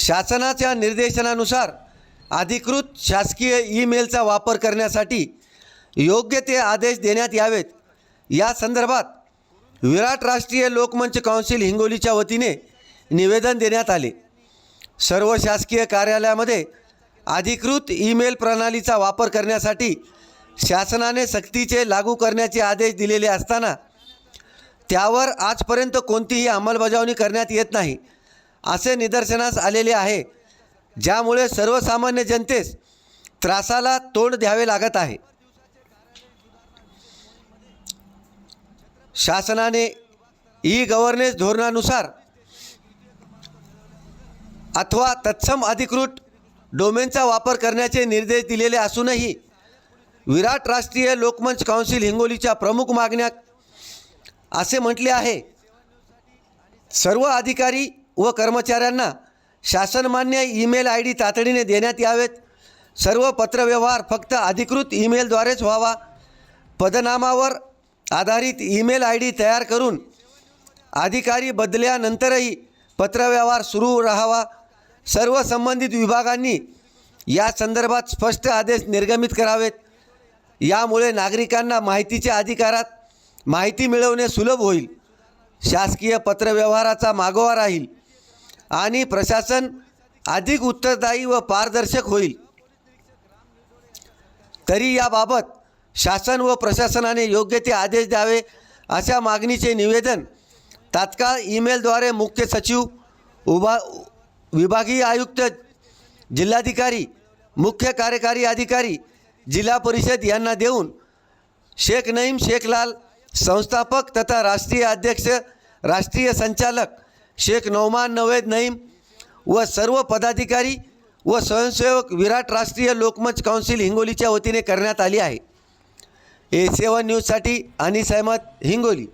शासनाच्या निर्देशनानुसार अधिकृत शासकीय ईमेलचा वापर करण्यासाठी योग्य ते आदेश देण्यात यावेत. या संदर्भात विराट राष्ट्रीय लोकमंच काउन्सिल हिंगोलीच्या वतीने निवेदन देण्यात आले. सर्व शासकीय कार्यालयामध्ये अधिकृत ईमेल प्रणालीचा वापर करण्यासाठी शासनाने सक्तीचे लागू करण्याचे आदेश दिलेले असताना त्यावर आजपर्यंत कोणतीही अंमलबजावणी करण्यात येत नाही. असे निदर्शनास आलेले आहे ज्यामुळे सर्वसामान्य जनतेस त्रासाला तोंड द्यावे लागत आहे. शासनाने ई गव्हर्नन्स धोरणानुसार अथवा तत्सम अधिकृत डोमेनचा वापर करण्याचे निर्देश दिलेले असूनही विराट राष्ट्रीय लोकमंच काउन्सिल हिंगोलीच्या प्रमुख मागण्या असे म्हटले आहे. सर्व अधिकारी व कर्मचाऱ्यांना शासनमान्य ईमेल आय डी तातडीने देण्यात यावेत. सर्व पत्रव्यवहार फक्त अधिकृत ईमेलद्वारेच व्हावा. पदनामावर आधारित ईमेल आय डी तयार करून अधिकारी बदल्यानंतरही पत्रव्यवहार सुरू राहावा. सर्व संबंधित विभागांनी या संदर्भात स्पष्ट आदेश निर्गमित करावेत. यामुळे नागरिकांना माहितीच्या अधिकारात माहिती मिळवणे सुलभ होईल. शासकीय पत्रव्यवहाराचा मागोवा राहील. आणि प्रशासन अधिक उत्तरदायी व पारदर्शक होईल. तरी याबाबत शासन व प्रशासनाने योग्य ते आदेश द्यावे अशा मागणीचे निवेदन तात्काळ ईमेलद्वारे मुख्य सचिव उभा विभागीय आयुक्त जिल्हाधिकारी मुख्य कार्यकारी अधिकारी जिल्हा परिषद यांना देऊन शेख नईम शेखलाल संस्थापक तथा राष्ट्रीय अध्यक्ष राष्ट्रीय संचालक शेख नौमान नवेद नईम व सर्व पदाधिकारी व स्वयंसेवक विराट राष्ट्रीय लोकमंच काउन्सिल हिंगोलीच्या वतीने करण्यात आली आहे. ए सेवन न्यूजसाठी अनिस अहमद हिंगोली.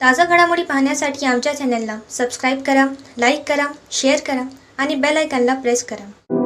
ताजा घडामोडी पाहण्यासाठी आमच्या चॅनलला सबस्क्राईब करा लाईक करा शेअर करा आणि बेल आयकॉनला प्रेस करा.